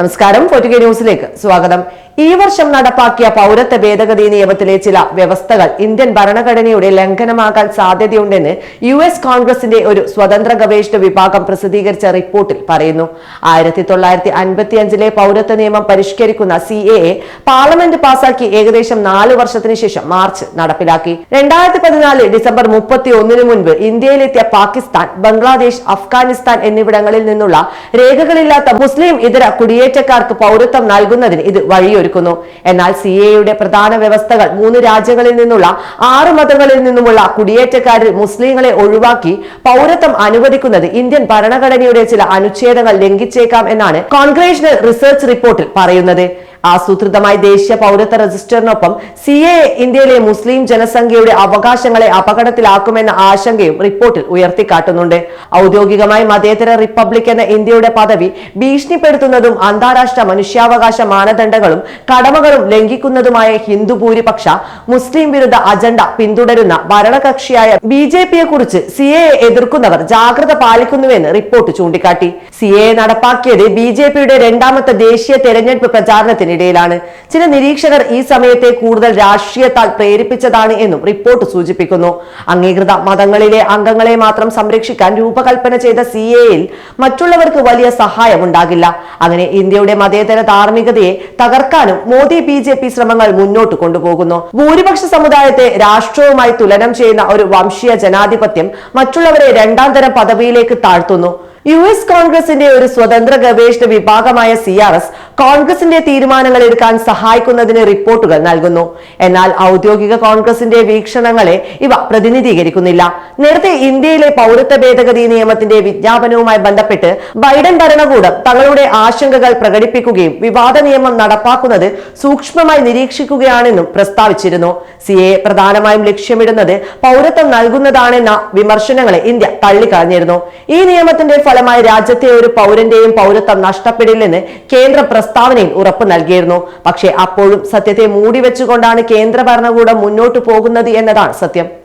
നമസ്കാരം പൊറ്റുകെ ന്യൂസിലേക്ക് സ്വാഗതം. ഈ വർഷം നടപ്പാക്കിയ പൗരത്വ ഭേദഗതി നിയമത്തിലെ ചില വ്യവസ്ഥകൾ ഇന്ത്യൻ ഭരണഘടനയുടെ ലംഘനമാകാൻ സാധ്യതയുണ്ടെന്ന് യു എസ് കോൺഗ്രസിന്റെ ഒരു സ്വതന്ത്ര ഗവേഷണ വിഭാഗം പ്രസിദ്ധീകരിച്ച റിപ്പോർട്ടിൽ പറയുന്നു. ആയിരത്തി തൊള്ളായിരത്തി അൻപത്തി അഞ്ചിലെ പൗരത്വ നിയമം പരിഷ്കരിക്കുന്ന സി എ എ പാർലമെന്റ് പാസാക്കി ഏകദേശം നാല് വർഷത്തിന് ശേഷം മാർച്ച് നടപ്പിലാക്കി. രണ്ടായിരത്തി പതിനാല് ഡിസംബർ മുപ്പത്തി ഒന്നിന് മുൻപ് ഇന്ത്യയിലെത്തിയ പാകിസ്ഥാൻ ബംഗ്ലാദേശ് അഫ്ഗാനിസ്ഥാൻ എന്നിവിടങ്ങളിൽ നിന്നുള്ള രേഖകളില്ലാത്ത മുസ്ലിം ഇതര കുടിയേറ്റക്കാർക്ക് പൗരത്വം നൽകുന്നതിന് ഇത് വഴിയൊരുക്കുന്നു. എന്നാൽ സി എയുടെ പ്രധാന വ്യവസ്ഥകൾ മൂന്ന് രാജ്യങ്ങളിൽ നിന്നുള്ള ആറ് മതങ്ങളിൽ നിന്നുമുള്ള കുടിയേറ്റക്കാരിൽ മുസ്ലിങ്ങളെ ഒഴിവാക്കി പൗരത്വം അനുവദിക്കുന്നത് ഇന്ത്യൻ ഭരണഘടനയുടെ ചില അനുച്ഛേദങ്ങൾ ലംഘിച്ചേക്കാം എന്നാണ് കോൺഗ്രേഷണൽ റിസർച്ച് റിപ്പോർട്ടിൽ പറയുന്നത്. ആസൂത്രിതമായി ദേശീയ പൗരത്വ രജിസ്റ്ററിനൊപ്പം സി എ ഇന്ത്യയിലെ മുസ്ലിം ജനസംഖ്യയുടെ അവകാശങ്ങളെ അപകടത്തിലാക്കുമെന്ന ആശങ്കയും റിപ്പോർട്ടിൽ ഉയർത്തിക്കാട്ടുന്നുണ്ട്. ഔദ്യോഗികമായി മതേതര റിപ്പബ്ലിക് എന്ന ഇന്ത്യയുടെ പദവി ഭീഷണിപ്പെടുത്തുന്നതും അന്താരാഷ്ട്ര മനുഷ്യാവകാശ മാനദണ്ഡങ്ങളും കടമകളും ലംഘിക്കുന്നതുമായ ഹിന്ദു ഭൂരിപക്ഷ മുസ്ലിം വിരുദ്ധ അജണ്ട പിന്തുടരുന്ന ഭരണകക്ഷിയായ ബി ജെ പിയെ കുറിച്ച് സി എ എതിർക്കുന്നവർ ജാഗ്രത പാലിക്കുന്നുവെന്ന് റിപ്പോർട്ട് ചൂണ്ടിക്കാട്ടി. സി എ നടപ്പാക്കിയത് ബി ജെ പിയുടെ രണ്ടാമത്തെ ദേശീയ തെരഞ്ഞെടുപ്പ് പ്രചാരണത്തിനിടയിലാണ് ചില നിരീക്ഷകർ ഈ സമയത്തെ കൂടുതൽ രാഷ്ട്രീയത്താൽ പ്രേരിപ്പിച്ചതാണ് എന്നും റിപ്പോർട്ട് സൂചിപ്പിക്കുന്നു. അംഗീകൃത മതങ്ങളിലെ അംഗങ്ങളെ മാത്രം സംരക്ഷിക്കാൻ രൂപകൽപ്പന ചെയ്ത സി എയിൽ മറ്റുള്ളവർക്ക് വലിയ സഹായം ഉണ്ടാകില്ല അങ്ങനെ ഇന്ത്യയുടെ മതേതര ധാർമ്മികതയെ തകർക്കാനും മോദി ബി ജെ പി ശ്രമങ്ങൾ മുന്നോട്ട് കൊണ്ടുപോകുന്നു. ഭൂരിപക്ഷ സമുദായത്തെ രാഷ്ട്രവുമായി തുലനം ചെയ്യുന്ന ഒരു വംശീയ ജനാധിപത്യം മറ്റുള്ളവരെ രണ്ടാം തരം പദവിയിലേക്ക് താഴ്ത്തുന്നു. യു എസ് കോൺഗ്രസിന്റെ ഒരു സ്വതന്ത്ര ഗവേഷണ വിഭാഗമായ സി ആർ എസ് കോൺഗ്രസിന്റെ തീരുമാനങ്ങൾ എടുക്കാൻ സഹായിക്കുന്നതിന് റിപ്പോർട്ടുകൾ നൽകുന്നു. എന്നാൽ ഔദ്യോഗിക കോൺഗ്രസിന്റെ വീക്ഷണങ്ങളെ ഇവ പ്രതിനിധീകരിക്കുന്നില്ല. നേരത്തെ ഇന്ത്യയിലെ പൗരത്വ ഭേദഗതി നിയമത്തിന്റെ വിജ്ഞാപനവുമായി ബന്ധപ്പെട്ട് ബൈഡൻ ഭരണകൂടം തങ്ങളുടെ ആശങ്കകൾ പ്രകടിപ്പിക്കുകയും വിവാദ നിയമം നടപ്പാക്കുന്നത് സൂക്ഷ്മമായി നിരീക്ഷിക്കുകയാണെന്നും പ്രസ്താവിച്ചിരുന്നു. സി എ പ്രധാനമായും ലക്ഷ്യമിടുന്നത് പൗരത്വം നൽകുന്നതാണെന്ന വിമർശനങ്ങളെ ഇന്ത്യ തള്ളിക്കളഞ്ഞിരുന്നു. ഈ നിയമത്തിന്റെ ഫലമായി രാജ്യത്തെ ഒരു പൗരന്റെയും പൗരത്വം നഷ്ടപ്പെടില്ലെന്ന് കേന്ദ്ര പ്രസ്താവനയിൽ ഉറപ്പ് നൽകിയിരുന്നു. പക്ഷേ അപ്പോഴും സത്യത്തെ മൂടിവെച്ചുകൊണ്ടാണ് കേന്ദ്ര ഭരണകൂടം മുന്നോട്ടു പോകുന്നത് എന്നതാണ് സത്യം.